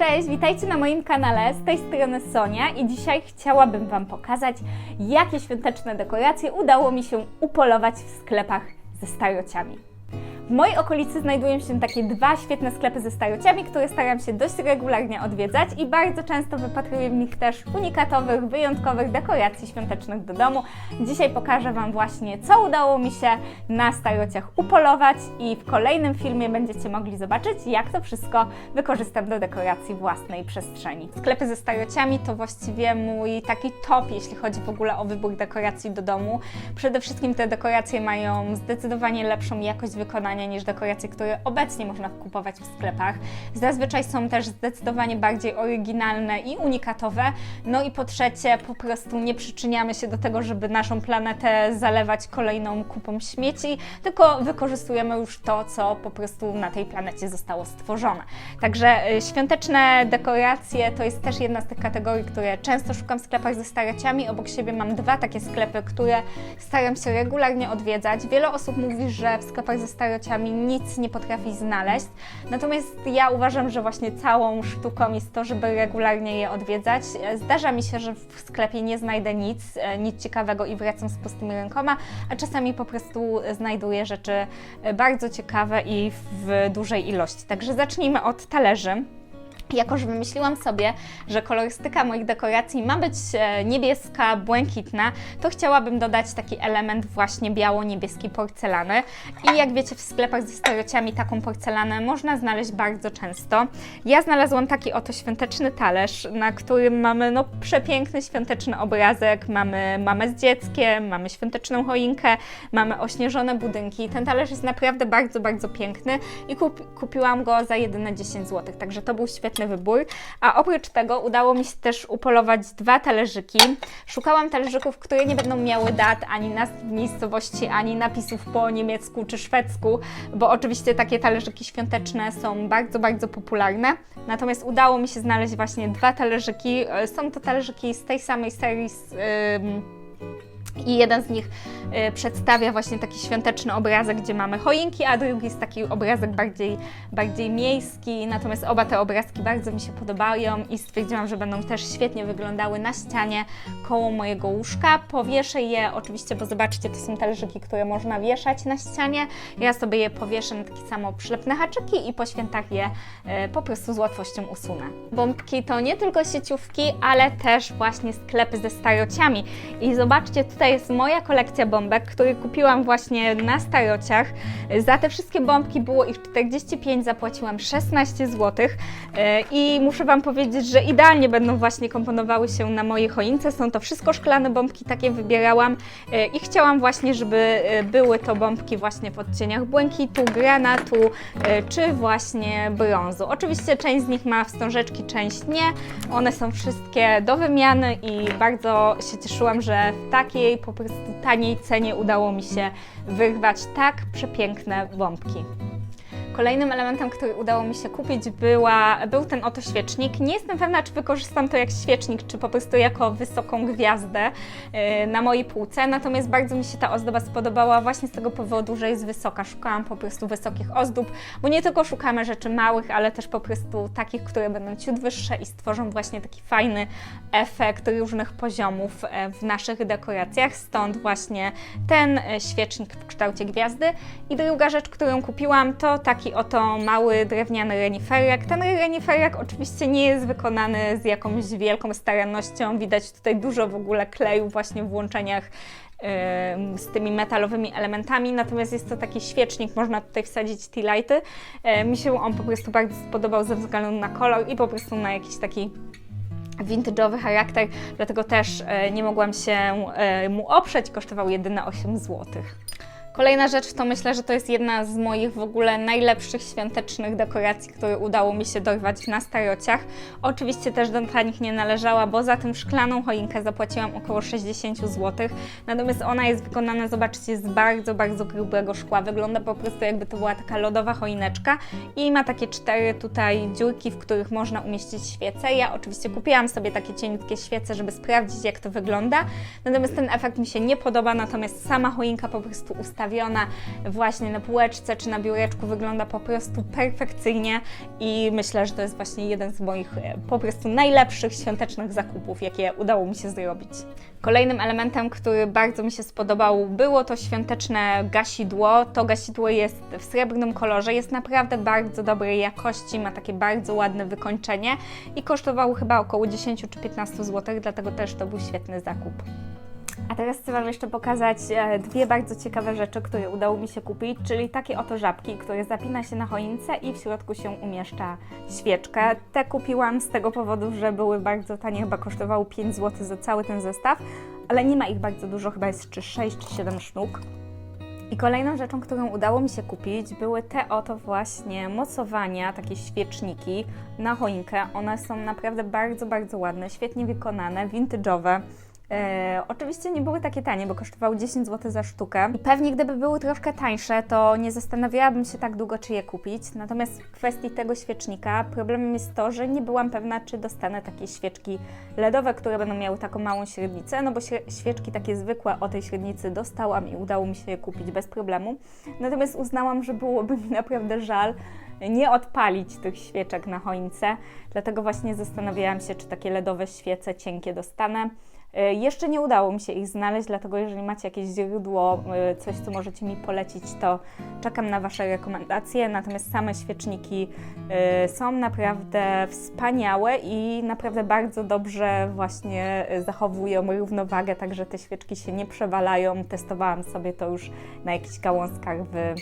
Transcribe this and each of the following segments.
Cześć, witajcie na moim kanale, z tej strony Sonia i dzisiaj chciałabym Wam pokazać, jakie świąteczne dekoracje udało mi się upolować w sklepach ze starociami. W mojej okolicy znajdują się takie dwa świetne sklepy ze starociami, które staram się dość regularnie odwiedzać i bardzo często wypatruję w nich też unikatowych, wyjątkowych dekoracji świątecznych do domu. Dzisiaj pokażę Wam właśnie, co udało mi się na starociach upolować i w kolejnym filmie będziecie mogli zobaczyć, jak to wszystko wykorzystam do dekoracji własnej przestrzeni. Sklepy ze starociami to właściwie mój taki top, jeśli chodzi w ogóle o wybór dekoracji do domu. Przede wszystkim te dekoracje mają zdecydowanie lepszą jakość wykonania niż dekoracje, które obecnie można kupować w sklepach. Zazwyczaj są też zdecydowanie bardziej oryginalne i unikatowe. No i po trzecie, po prostu nie przyczyniamy się do tego, żeby naszą planetę zalewać kolejną kupą śmieci, tylko wykorzystujemy już to, co po prostu na tej planecie zostało stworzone. Także y, świąteczne dekoracje to jest też jedna z tych kategorii, które często szukam w sklepach ze starociami. Obok siebie mam dwa takie sklepy, które staram się regularnie odwiedzać. Wiele osób mówi, że w sklepach ze starociami nic nie potrafi znaleźć. Natomiast ja uważam, że właśnie całą sztuką jest to, żeby regularnie je odwiedzać. Zdarza mi się, że w sklepie nie znajdę nic, e, nic ciekawego i wracam z pustymi rękoma, a czasami po prostu znajduję rzeczy e, bardzo ciekawe i w dużej ilości. Także zacznijmy od talerzy. Jako, że wymyśliłam sobie, że kolorystyka moich dekoracji ma być e, niebieska, błękitna, to chciałabym dodać taki element właśnie biało-niebieskiej porcelany. I jak wiecie, w sklepach ze starociami taką porcelanę można znaleźć bardzo często. Ja znalazłam taki oto świąteczny talerz, na którym mamy no, przepiękny świąteczny obrazek, mamy mamę z dzieckiem, mamy świąteczną choinkę, mamy ośnieżone budynki. Ten talerz jest naprawdę bardzo, bardzo piękny i kup kupiłam go za jedyne 10 zł, także to był świetny wybór. A oprócz tego udało mi się też upolować dwa talerzyki. Szukałam talerzyków, które nie będą miały dat, ani nazw miejscowości, ani napisów po niemiecku czy szwedzku, bo oczywiście takie talerzyki świąteczne są bardzo, bardzo popularne. Natomiast udało mi się znaleźć właśnie dwa talerzyki. E, Są to talerzyki z tej samej serii z, ym, i jeden z nich y, przedstawia właśnie taki świąteczny obrazek, gdzie mamy choinki, a drugi jest taki obrazek bardziej, bardziej miejski. Natomiast oba te obrazki bardzo mi się podobają i stwierdziłam, że będą też świetnie wyglądały na ścianie koło mojego łóżka. Powieszę je oczywiście, bo zobaczcie, to są talerzyki, które można wieszać na ścianie. Ja sobie je powieszę na takie samo przylepne haczyki i po świętach je y, po prostu z łatwością usunę. Bombki to nie tylko sieciówki, ale też właśnie sklepy ze starociami. I zobaczcie, tutaj jest moja kolekcja bombek, które kupiłam właśnie na starociach. Za te wszystkie bombki było ich 45, zapłaciłam 16 zł. I muszę Wam powiedzieć, że idealnie będą właśnie komponowały się na mojej choince. Są to wszystko szklane bombki, takie wybierałam e, i chciałam właśnie, żeby e, były to bombki właśnie w odcieniach błękitu, granatu e, czy właśnie brązu. Oczywiście część z nich ma wstążeczki, część nie. One są wszystkie do wymiany i bardzo się cieszyłam, że w takiej po prostu taniej cenie udało mi się wyrwać tak przepiękne bombki. Kolejnym elementem, który udało mi się kupić, była, był ten oto świecznik. Nie jestem pewna, czy wykorzystam to jak świecznik, czy po prostu jako wysoką gwiazdę yy, na mojej półce, natomiast bardzo mi się ta ozdoba spodobała właśnie z tego powodu, że jest wysoka. Szukałam po prostu wysokich ozdób, bo nie tylko szukamy rzeczy małych, ale też po prostu takich, które będą ciut wyższe i stworzą właśnie taki fajny efekt różnych poziomów e, w naszych dekoracjach. Stąd właśnie ten e, świecznik w kształcie gwiazdy. I druga rzecz, którą kupiłam, to taki oto mały drewniany reniferek. Ten reniferek oczywiście nie jest wykonany z jakąś wielką starannością. Widać tutaj dużo w ogóle kleju właśnie w łączeniach em, z tymi metalowymi elementami, natomiast jest to taki świecznik, można tutaj wsadzić tea lighty. E, Mi się on po prostu bardzo spodobał ze względu na kolor i po prostu na jakiś taki vintage'owy charakter, dlatego też e, nie mogłam się e, mu oprzeć, kosztował jedyne 8 zł. Kolejna rzecz to myślę, że to jest jedna z moich w ogóle najlepszych świątecznych dekoracji, które udało mi się dorwać na starociach. Oczywiście też do tanich nie należała, bo za tym szklaną choinkę zapłaciłam około 60 zł. Natomiast ona jest wykonana, zobaczcie, z bardzo, bardzo grubego szkła. Wygląda po prostu jakby to była taka lodowa choineczka i ma takie cztery tutaj dziurki, w których można umieścić świece. Ja oczywiście kupiłam sobie takie cieniutkie świece, żeby sprawdzić jak to wygląda. Natomiast ten efekt mi się nie podoba, natomiast sama choinka po prostu ustawia ustawiona właśnie na półeczce czy na biureczku wygląda po prostu perfekcyjnie i myślę, że to jest właśnie jeden z moich e, po prostu najlepszych świątecznych zakupów, jakie udało mi się zrobić. Kolejnym elementem, który bardzo mi się spodobał, było to świąteczne gasidło. To gasidło jest w srebrnym kolorze, jest naprawdę bardzo dobrej jakości, ma takie bardzo ładne wykończenie i kosztowało chyba około 10 czy 15 zł, dlatego też to był świetny zakup. A teraz chcę Wam jeszcze pokazać e, dwie bardzo ciekawe rzeczy, które udało mi się kupić, czyli takie oto żabki, które zapina się na choince i w środku się umieszcza świeczkę. Te kupiłam z tego powodu, że były bardzo tanie, chyba kosztowały 5 zł za cały ten zestaw, ale nie ma ich bardzo dużo, chyba jest czy 6 czy 7 sztuk. I kolejną rzeczą, którą udało mi się kupić, były te oto właśnie mocowania, takie świeczniki na choinkę. One są naprawdę bardzo, bardzo ładne, świetnie wykonane, vintage'owe. E, oczywiście nie były takie tanie, bo kosztowały 10 zł za sztukę. I pewnie gdyby były troszkę tańsze, to nie zastanawiałabym się tak długo, czy je kupić. Natomiast w kwestii tego świecznika problemem jest to, że nie byłam pewna, czy dostanę takie świeczki LEDowe, które będą miały taką małą średnicę, no bo świe- świeczki takie zwykłe o tej średnicy dostałam i udało mi się je kupić bez problemu. Natomiast uznałam, że byłoby mi naprawdę żal nie odpalić tych świeczek na choince, dlatego właśnie zastanawiałam się, czy takie LEDowe świece cienkie dostanę. E, Jeszcze nie udało mi się ich znaleźć, dlatego jeżeli macie jakieś źródło, e, coś co możecie mi polecić, to czekam na Wasze rekomendacje. Natomiast same świeczniki e, są naprawdę wspaniałe i naprawdę bardzo dobrze właśnie zachowują równowagę, także te świeczki się nie przewalają. Testowałam sobie to już na jakichś gałązkach w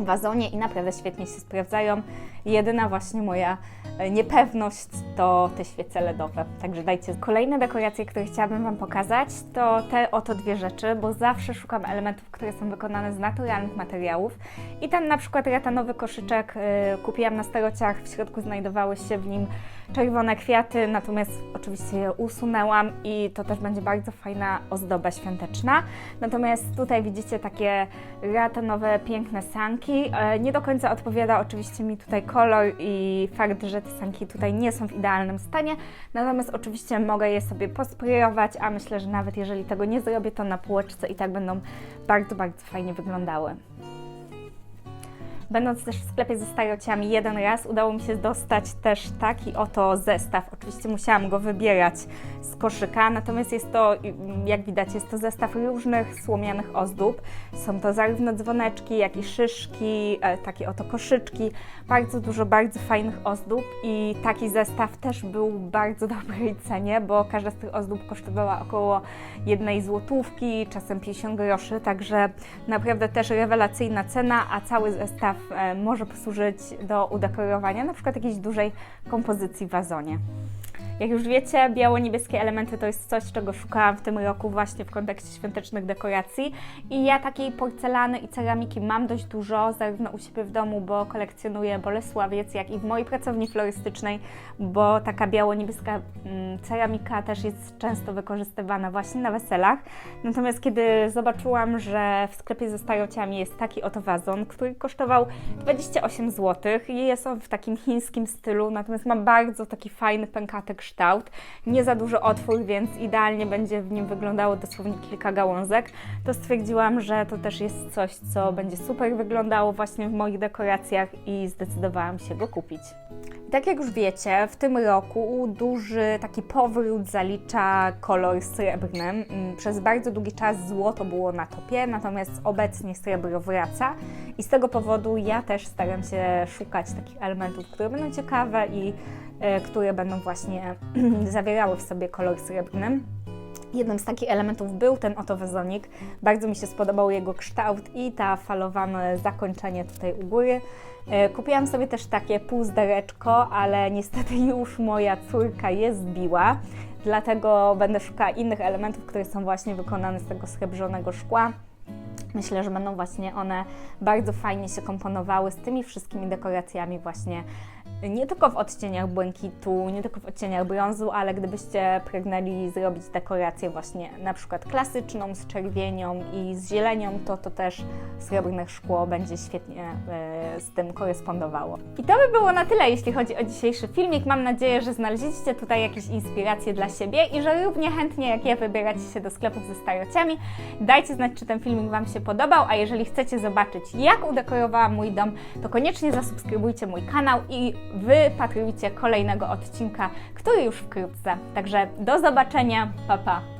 wazonie i naprawdę świetnie się sprawdzają. Jedyna właśnie moja e, niepewność to te świece LEDowe. Także dajcie. Kolejne dekoracje, które chciałabym Wam pokazać, to te oto dwie rzeczy, bo zawsze szukam elementów, które są wykonane z naturalnych materiałów. I ten na przykład ratanowy koszyczek y, kupiłam na starociach, w środku znajdowały się w nim czerwone kwiaty, natomiast oczywiście je usunęłam i to też będzie bardzo fajna ozdoba świąteczna. Natomiast tutaj widzicie takie ratanowe, piękne sanki. E, Nie do końca odpowiada oczywiście mi tutaj kolor i fakt, że te sanki tutaj nie są w idealnym stanie, natomiast oczywiście mogę je sobie posprayować, a myślę, że nawet jeżeli tego nie zrobię, to na półeczce i tak będą bardzo, bardzo fajnie wyglądały. Będąc też w sklepie ze starociami jeden raz, udało mi się dostać też taki oto zestaw. Oczywiście musiałam go wybierać z koszyka, natomiast jest to, jak widać, jest to zestaw różnych słomianych ozdób. Są to zarówno dzwoneczki, jak i szyszki, e, takie oto koszyczki. Bardzo dużo bardzo fajnych ozdób i taki zestaw też był w bardzo dobrej cenie, bo każda z tych ozdób kosztowała około jednej złotówki, czasem 50 groszy, także naprawdę też rewelacyjna cena, a cały zestaw może posłużyć do udekorowania na przykład jakiejś dużej kompozycji w wazonie. Jak już wiecie, biało-niebieskie elementy to jest coś, czego szukałam w tym roku właśnie w kontekście świątecznych dekoracji. I ja takiej porcelany i ceramiki mam dość dużo, zarówno u siebie w domu, bo kolekcjonuję Bolesławiec, jak i w mojej pracowni florystycznej, bo taka biało-niebieska mm, ceramika też jest często wykorzystywana właśnie na weselach. Natomiast kiedy zobaczyłam, że w sklepie ze starociami jest taki oto wazon, który kosztował 28 zł i jest on w takim chińskim stylu, natomiast ma bardzo taki fajny, pękaty kształt, nie za duży otwór, więc idealnie będzie w nim wyglądało dosłownie kilka gałązek, to stwierdziłam, że to też jest coś, co będzie super wyglądało właśnie w moich dekoracjach i zdecydowałam się go kupić. Tak jak już wiecie, w tym roku duży taki powrót zalicza kolor srebrny. Mm, Przez bardzo długi czas złoto było na topie, natomiast obecnie srebro wraca i z tego powodu ja też staram się szukać takich elementów, które będą ciekawe i e, które będą właśnie zawierały w sobie kolor srebrny. Jednym z takich elementów był ten oto wazonik. Bardzo mi się spodobał jego kształt i ta falowane zakończenie tutaj u góry. E, Kupiłam sobie też takie półzdereczko, ale niestety już moja córka je zbiła, dlatego będę szukała innych elementów, które są właśnie wykonane z tego srebrzonego szkła. Myślę, że będą właśnie one bardzo fajnie się komponowały z tymi wszystkimi dekoracjami właśnie nie tylko w odcieniach błękitu, nie tylko w odcieniach brązu, ale gdybyście pragnęli zrobić dekorację właśnie na przykład klasyczną z czerwienią i z zielenią, to to też srebrne szkło będzie świetnie e, z tym korespondowało. I to by było na tyle, jeśli chodzi o dzisiejszy filmik. Mam nadzieję, że znaleźliście tutaj jakieś inspiracje dla siebie i że równie chętnie jak ja wybieracie się do sklepów ze starociami. Dajcie znać, czy ten filmik Wam się podobał, a jeżeli chcecie zobaczyć, jak udekorowałam mój dom, to koniecznie zasubskrybujcie mój kanał i wypatrujcie kolejnego odcinka, który już wkrótce. Także do zobaczenia, pa pa!